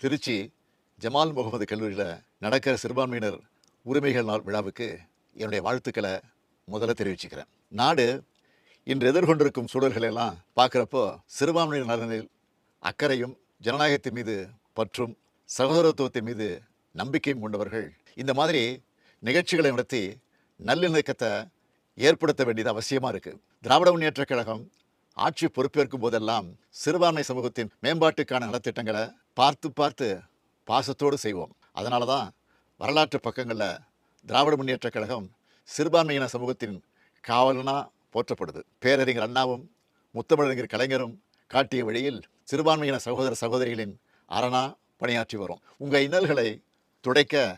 Trichy Jamal Mohammed கல்லூரியில் நடக்கிற சிறுபான்மையினர் உரிமைகள் நாள் விழாவுக்கு என்னுடைய வாழ்த்துக்களை முதல்ல தெரிவிச்சுக்கிறேன். நாடு இன்று எதிர்கொண்டிருக்கும் சூழல்களெல்லாம் பார்க்குறப்போ சிறுபான்மையினர் நலனில் அக்கறையும் ஜனநாயகத்தின் மீது பற்றும் சகோதரத்துவத்தின் மீது நம்பிக்கையும் கொண்டவர்கள் இந்த மாதிரி நிகழ்ச்சிகளை நடத்தி நல்லிணக்கத்தை ஏற்படுத்த வேண்டியது அவசியமாக இருக்குது திராவிட முன்னேற்றக் கழகம் ஆட்சி பொறுப்பேற்கும் போதெல்லாம் சிறுபான்மை சமூகத்தின் மேம்பாட்டுக்கான நலத்திட்டங்களை பார்த்து பார்த்து பாசத்தோடு செய்வோம். அதனால தான் வரலாற்று பக்கங்களில் திராவிட முன்னேற்றக் கழகம் சிறுபான்மையின சமூகத்தின் காவலனா போற்றப்படுது. பேரறிஞர் அண்ணாவும் முத்தமிழறிஞர் கலைஞரும் காட்டிய வழியில் சிறுபான்மையின சகோதர சகோதரிகளின் அரணா பணியாற்றி வரும். உங்கள் இன்னல்களை துடைக்க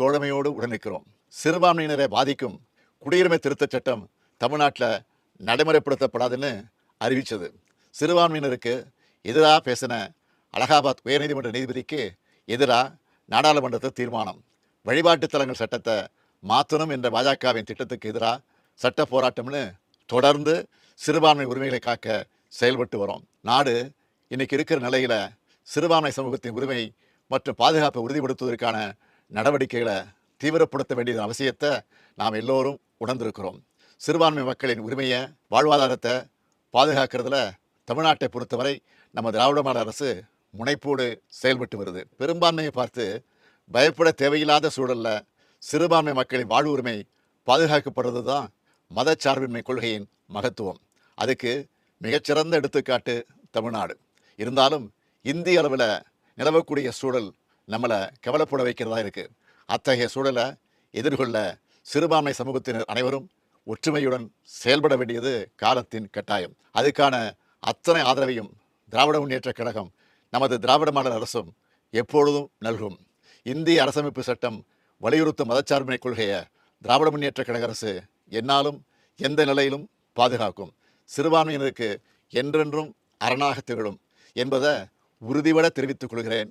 தோழமையோடு உடனிருக்கிறோம். சிறுபான்மையினரை பாதிக்கும் குடியுரிமை திருத்தச் சட்டம் தமிழ்நாட்டில் நடைமுறைப்படுத்தப்படாதுன்னு அறிவித்தது சிறுபான்மையினருக்கு எதிராக பேசின அலகாபாத் உயர்நீதிமன்ற நீதிபதிக்கு எதிராக நாடாளுமன்றத்தில் தீர்மானம். வழிபாட்டுத் தலங்கள் சட்டத்தை மாற்றணும் என்ற பாஜகவின் திட்டத்துக்கு எதிராக சட்ட போராட்டம்னு தொடர்ந்து சிறுபான்மை உரிமைகளை காக்க செயல்பட்டு வரும். நாடு இன்னைக்கு இருக்கிற நிலையில் சிறுபான்மை சமூகத்தின் உரிமை மற்றும் பாதுகாப்பை உறுதிப்படுத்துவதற்கான நடவடிக்கைகளை தீவிரப்படுத்த வேண்டியது அவசியத்தை நாம் எல்லோரும் உணர்ந்திருக்கிறோம். சிறுபான்மை மக்களின் உரிமையை வாழ்வாதாரத்தை பாதுகாக்கிறதுல தமிழ்நாட்டை பொறுத்தவரை நம்ம திராவிட மாடல் அரசு முனைப்போடு செயல்பட்டு வருது. பெரும்பான்மையை பார்த்து பயப்பட தேவையில்லாத சூழல்ல சிறுபான்மை மக்களின் வாழ்வு உரிமை பாதுகாக்கப்படுறது தான் மதச்சார்பின்மை கொள்கையின் மகத்துவம். அதுக்கு மிகச்சிறந்த எடுத்துக்காட்டு தமிழ்நாடு. இருந்தாலும் இந்திய அளவில் நிலவக்கூடிய சூழல் நம்மளை கவலைப்பட வைக்கிறதா இருக்குது அத்தகைய சூழலை எதிர்கொள்ள சிறுபான்மை சமூகத்தினர் அனைவரும் ஒற்றுமையுடன் செயல்பட வேண்டியது காலத்தின் கட்டாயம். அதுக்கான அத்தனை ஆதரவையும் திராவிட முன்னேற்றக் கழகம் நமது திராவிட மாடல் அரசும் எப்பொழுதும் நல்கும். இந்திய அரசமைப்பு சட்டம் வலியுறுத்தும் மதச்சார்பினை கொள்கையை திராவிட முன்னேற்ற கழக அரசு என்னாலும் எந்த நிலையிலும் பாதுகாக்கும். சிறுபான்மையினருக்கு என்றென்றும் அரணாக திகழும் என்பதை உறுதிபட தெரிவித்துக் கொள்கிறேன்.